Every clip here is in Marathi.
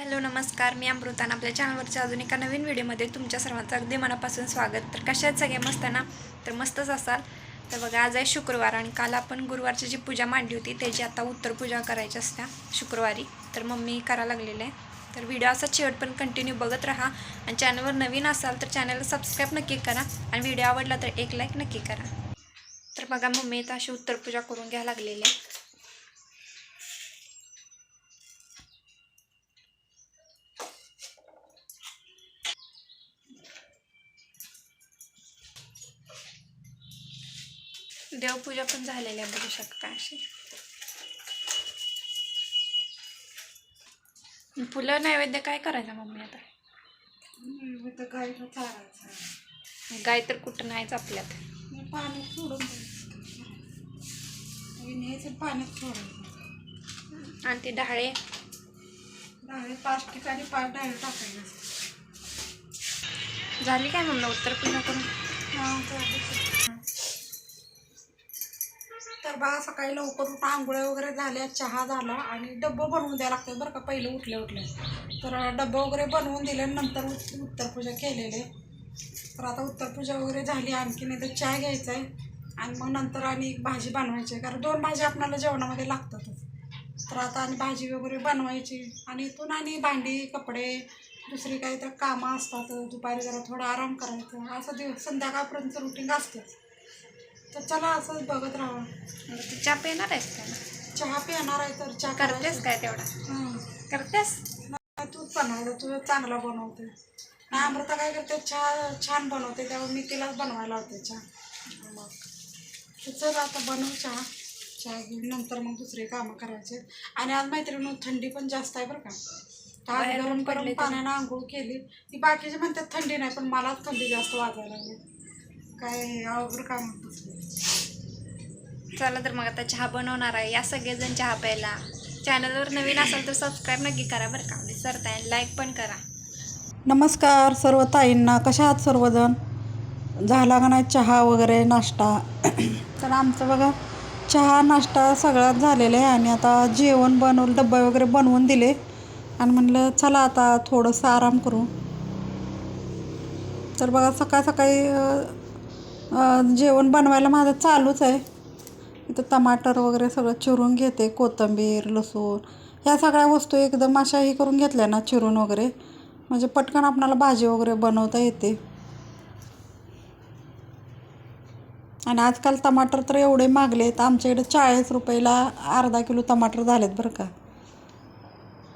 हॅलो नमस्कार. मी अमृतान. आपल्या चॅनलवरच्या अजून एका नवीन व्हिडिओमध्ये तुमच्या सर्वांचं अगदी मनापासून स्वागत. तर कशा आहेत सगळे? मस्त ना? तर मस्तच असाल. तर बघा आज आहे शुक्रवार आणि काल आपण गुरुवारची जी पूजा मांडली होती त्याची आता उत्तर पूजा करायची असत्या शुक्रवारी तर मम्मी करायला लागलेलं आहे. तर व्हिडिओ असा शेवट पण कंटिन्यू बघत राहा. आणि चॅनलवर नवीन असाल तर चॅनलला सबस्क्राईब नक्की करा. आणि व्हिडिओ आवडला तर एक लाईक नक्की करा. तर बघा मम्मी तर अशी उत्तर पूजा करून घ्यायला लागलेली आहे. देवपूजा पण झालेली आहे बघू शकता अशी. फुलं नैवेद्य काय करायचं मम्मी आता? चारायचं गाय तर कुठं नाहीच आपल्यात. पाण्यात सोडून पाण्यात सोडायचं आणि ते डहाळे डाळे पाच ठिकाणी पाच डाळे टाकायचे. झाली काय मम्मी उत्तर पूजा करून? हा. तर बघा सकाळी लवकर उठून आंघोळ्या वगैरे झाल्या चहा झाला आणि डब्बं बनवून द्यायला लागतं बरं का पहिलं उठले उठले तर डब्बं वगैरे बनवून दिले नंतर उत्तरपूजा केलेले. तर आता उत्तरपूजा वगैरे झाली आणखी नाही तर चहा घ्यायचा आहे. आणि मग नंतर आणि एक भाजी बनवायची आहे कारण दोन भाजी आपल्याला जेवणामध्ये लागतातच. तर आता आणि भाजी वगैरे बनवायची आणि इथून आणि भांडी कपडे दुसरी काही तर कामं असतात. दुपारी जरा थोडा आराम करायचा. असं दिवस संध्याकाळपर्यंत रुटीन असतंच. तर चला असंच बघत राहा. मग तू चहा पिणार आहेस का? चहा पिणार आहे तर चहा करतेस काय तेवढा. करतेस? तूच बनवायचं तुझं चांगला बनवते. नाही अमृता काय करते चहा छान बनवते त्यामुळे मी तिलाच बनवायला होते चहा. मग तर चल आता बनवू चहा. चहा घेऊन नंतर मग दुसरे कामं करायचे. आणि आज मैत्रिणी थंडी पण जास्त आहे बरं का. तर आज बाहेर गरम ऊन गरम. पाण्यानं आंघोळ केली. ती बाकीचे म्हणतात थंडी नाही पण मलाच थंडी जास्त वाजायला लागली. काय अवघड काम चला तर मग आता चहा बनवणार आहे. या सगळेजण चहा प्यायला. चॅनलवर नवीन असाल तर सबस्क्राईब नक्की करा बरं का. विसरताय लाईक पण करा. नमस्कार सर्व ताईंना. कशा आहात सर्वजण? झाला का नाही चहा वगैरे नाश्ता? तर आमचं बघा चहा नाश्ता सगळ्यात झालेलं आहे. आणि आता जेवण बनवलं डब्बा वगैरे बनवून दिले. आणि म्हणलं चला आता थोडंसं आराम करू. तर बघा सकाळ सकाळी जेवण बनवायला माझं चालूच आहे. इथं टमाटर वगैरे सगळं चिरून घेते कोथिंबीर लसूण ह्या सगळ्या वस्तू एकदम अशा हे करून घेतल्या ना चिरून वगैरे. म्हणजे पटकन आपणाला भाजी वगैरे बनवता येते. आणि आजकाल टमाटर तर एवढे मागले आहेत आमच्या इकडे चाळीस रुपयाला अर्धा किलो टमाटर झालेत बरं का.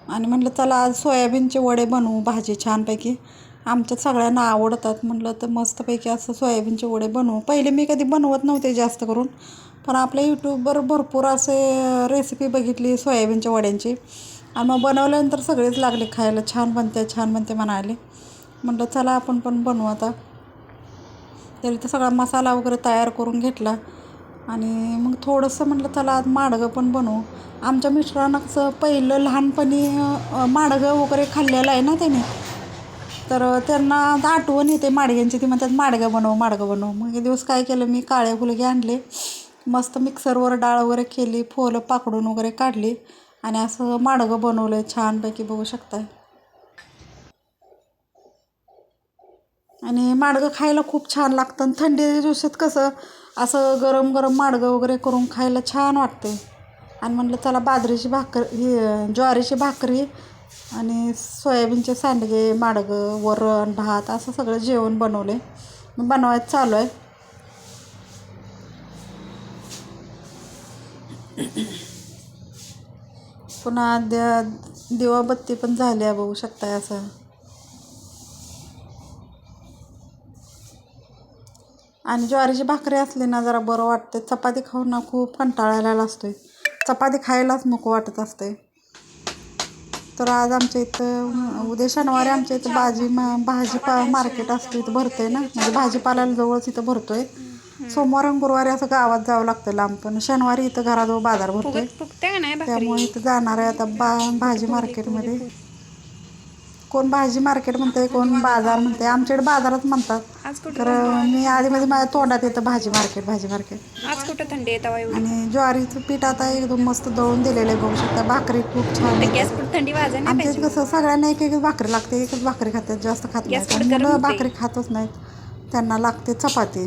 आणि म्हटलं चला आज सोयाबीनचे वडे बनवू भाजी छानपैकी. आमच्यात सगळ्यांना आवडतात म्हटलं तर मस्तपैकी असं सोयाबीनचे वडे बनवू. पहिले मी कधी बनवत नव्हते जास्त करून पण आपल्या यूट्यूबवर भरपूर असे रेसिपी बघितली सोयाबीनच्या वड्यांची. आणि मग बनवल्यानंतर सगळेच लागले खायला छान बनते छान बनते म्हणाले. म्हटलं चला आपण पण बनवू आता. तरी तर सगळा मसाला वगैरे तयार करून घेतला. आणि मग थोडंसं म्हटलं चला आज माडगं पण बनवू. आमच्या मिस्टरांना कसं पहिलं लहानपणी माडगं वगैरे खाल्लेलं आहे ना त्याने तर त्यांना आठवण येते. माडग्यांची ती म्हणतात माडगं बनव माडगं बनव. मग हे दिवस काय केलं मी काळे हुलगे आणले. मस्त मिक्सरवर डाळ वगैरे केली फोलं पाकडून वगैरे काढली आणि असं माडगं बनवलं आहे छानपैकी बघू शकताय. आणि माडगं खायला खूप छान लागतं आणि थंडीच्या दिवसात कसं असं गरम गरम माडगं वगैरे करून खायला छान वाटते आणि म्हटलं चला बाजरीची भाकर ही ज्वारीची भाकरी आणि सोयाबीनचे सांडगे माडगं वरण भात असं सगळं जेवण बनवले. बनवायचं चालू आहे. पुन्हा द्या दिवाबत्ती पण झाली आहे बघू शकताय असं. आणि ज्वारीची भाकरी असली ना जरा बरं वाटते चपाती खाऊन ना खूप कंटाळायला असतोय. चपाती खायलाच नको वाटत असते तर आज आमच्या इथं उद्या शनिवारी आमच्या इथं भाजी मा भाजीपा मार्केट असतं इथं भरतंय ना? म्हणजे भाजीपाल्याला जवळच इथं भरतोय. सोमवार आणि गुरुवारी असं गावात जावं लागतं लांब पण शनिवारी इथं घराजवळ बाजार नाही भाकरी? त्यामुळे इथं जाणार आहे आता बा भाजी मार्केटमध्ये कोण भाजी मार्केट म्हणते कोण बाजार म्हणते आमच्याकडे बाजारच म्हणतात. तर मी आधीमध्ये माझ्या तोंडात येतं भाजी मार्केट भाजी मार्केट. आज कुठं थंडी येत आणि ज्वारीचं पीठ आता एकदम मस्त दळून दिलेलं आहे बघू शकता. भाकरी खूप छान थंडी पाहिजे. कसं सगळ्यांना एक एकच भाकरी लागते एकच भाकरी खातात जास्त खात नाही मुलं. भाकरी खातच नाहीत. त्यांना लागते चपाती.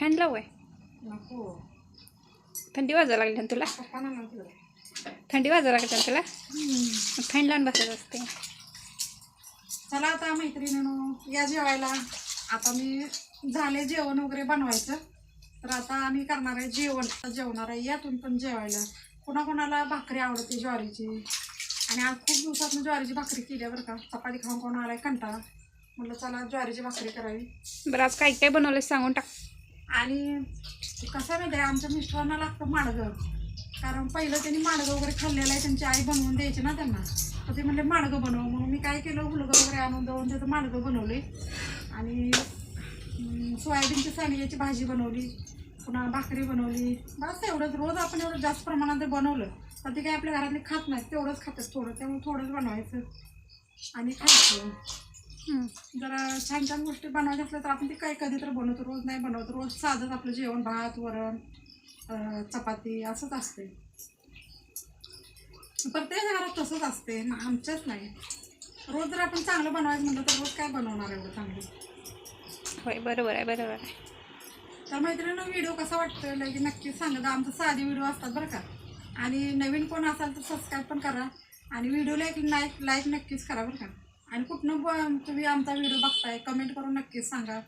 फॅन लाव आहे? थंडी वाजा लागली तुला. थंडी वाजा लागली ना तुला फॅन लावून बसायचं असते. चला आता मैत्रिणीनो या जेवायला. आता मी झाले जेवण वगैरे बनवायचं. तर आता आम्ही करणार आहे जेवण. जेवणार आहे या तुम्ही पण जेवायला. कोणाकोणाला भाकरी आवडते ज्वारीची. आणि आज खूप दिवसात ज्वारीची भाकरी केली आहे बरं का. चपाती खाऊन कोण आलाय कंटाळा. म्हटलं चला ज्वारीची भाकरी करावी. बरं आज काय काय बनवलं सांगून टाक. आणि कसं माहिती आहे आमच्या मिस्टरांना लागतं माडगं. कारण पहिलं त्यांनी माडगं वगैरे खाल्लेलं आहे त्यांची आई बनवून द्यायची ना त्यांना. तर ते म्हणले माडगं बनव. म्हणून मी काय केलं हुलगं वगैरे आणून देऊन त्याचं माडगं बनवले. आणि सोयाबीनची सांडग्याची भाजी बनवली पुन्हा भाकरी बनवली. बस एवढंच. रोज आपण एवढं जास्त प्रमाणात ते बनवलं तर ते काही आपल्या घरातले खात नाहीत. तेवढंच खातात थोडं. त्यामुळे थोडंच बनवायचं आणि खायचं. हं. जरा छान छान गोष्टी बनवायच्या असल्या तर आपण ते काही कधी तर बनवतो. रोज नाही बनवतो. रोज साधंच आपलं जेवण भात वरण. चपाती असंच असते. प्रत्येक घरात तसंच असते आमच्याच नाही. रोज जर आपण चांगलं बनवायचं म्हणलं तर रोज काय बनवणार एवढं चांगलं? होय बरोबर आहे बरोबर आहे. तर मैत्रिणीनं व्हिडिओ कसा वाटतोय? लगे नक्की सांगा. आमचं साधे व्हिडिओ असतात बरं का. आणि नवीन कोण असाल तर सबस्क्राईब पण करा. आणि व्हिडिओला एक लाईक लाईक नक्कीच करा बरं का. आणि कुठनं ब- तुम्ही आमचा व्हिडिओ बघताय कमेंट करून नक्कीच सांगा.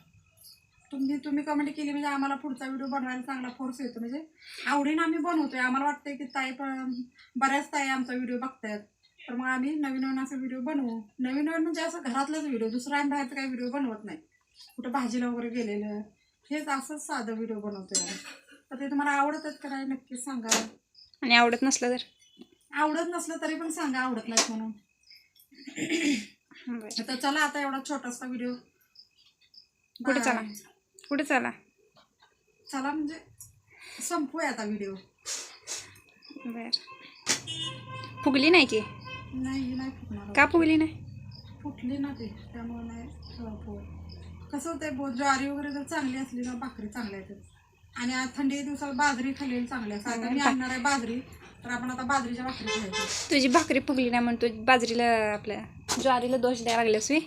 तुम्ही तुम्ही कमेंट केली म्हणजे आम्हाला पुढचा व्हिडिओ बनवायला चांगला फोर्स येतो. म्हणजे आवडीनं आम्ही बनवतोय. आम्हाला वाटतंय की ताई पण बऱ्याच ताई आमचा व्हिडिओ बघतायत. तर मग आम्ही नवीन नवीन असं व्हिडिओ बनवू. नवीन नवीन म्हणजे असं घरातलाच व्हिडिओ दुसरा आम्ही बाहेरचं काही व्हिडिओ बनवत नाही. कुठं भाजीला वगैरे गेलेलं. हेच असंच साधं व्हिडिओ बनवतोय. तर ते तुम्हाला आवडतात का नाही नक्कीच सांगा. आणि आवडत नसलं तर? आवडत नसलं तरी पण सांगा आवडत नाहीत म्हणून. तर चला आता एवढा छोटासा व्हिडिओ कुठे चला. कुठे चला. चला म्हणजे संपूया आता व्हिडिओ बर. फुगली नाही की? नाही ही नाही फुटणार का फुगली नाही? फुटली ना ते त्यामुळे नाही कसं होतंय बो ज्वारी वगैरे जर चांगली असली ना भाकरी चांगल्या येतात आणि आज थंडी दिवसात बाजरी खाल्लेली चांगली असते आता मी आणणार आहे बाजरी तर आपण आता बाजरीच्या भाकरी खायची तुझी भाकरी फुगली नाही म्हणून तू बाजरीला आपल्या ज्वारीला दोष द्यायला लागल्यास वी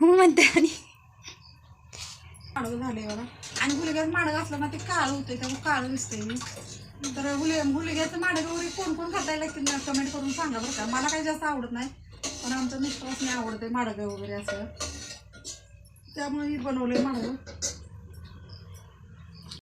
हो म्हणते आणि माडग झाले बघा. आणि गुलिग्याचं माडग असलं ना ते काळं होतंय त्यामुळे काळं दिसतंय. मी तर गुले गुलिग्याचं माडग वगैरे कोण कोण खाता येईल कमेंट करून सांगा बरं का. मला काही जास्त आवडत नाही पण आमच्या मिस्टरच नाही आवडते माडगं वगैरे असं. त्यामुळे मी बनवले माडगं.